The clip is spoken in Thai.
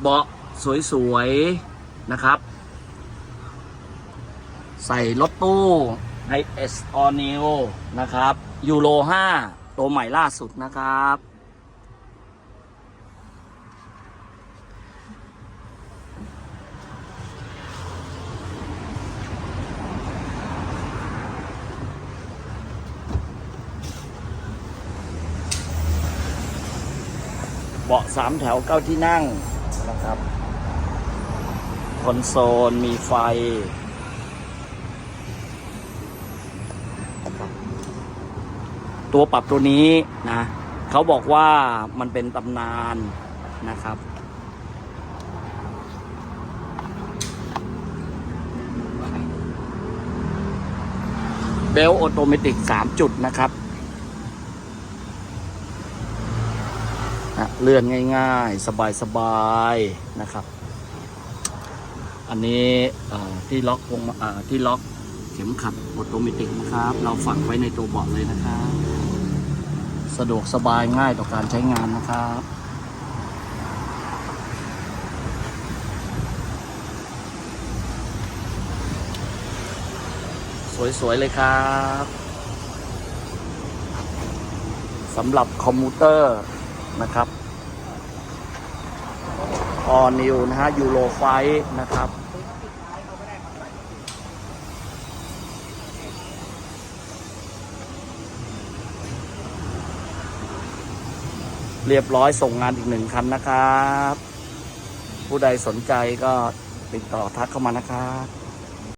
เบาะสวยๆ นะครับ ใส่รถตู้ใน S All New นะครับยูโร5ตัวใหม่ล่าสุดนะครับ เบาะสามแถวเก้าที่นั่ง นะครับ คอนโซลมีไฟตัวปรับตัวนี้นะเขาบอกว่ามันเป็นตำนานนะครับ เบลออโตเมติก 3 จุดนะครับ นะเลื่อนง่ายๆ สบายๆนะครับ อันนี้ที่ล็อกวงที่ล็อกเข็มขัดออโตเมติกนะครับ เราฝังไว้ในตัวเบาะเลยนะครับสะดวกสบายง่ายต่อการใช้งานนะครับสวย ๆ เลยครับสำหรับคอมพิวเตอร์ นะครับออนิวนะฮะยูโรไฟนะครับ เรียบร้อยส่งงานอีกหนึ่งคันนะครับ ผู้ใดสนใจก็ติดต่อทักเข้ามานะครับ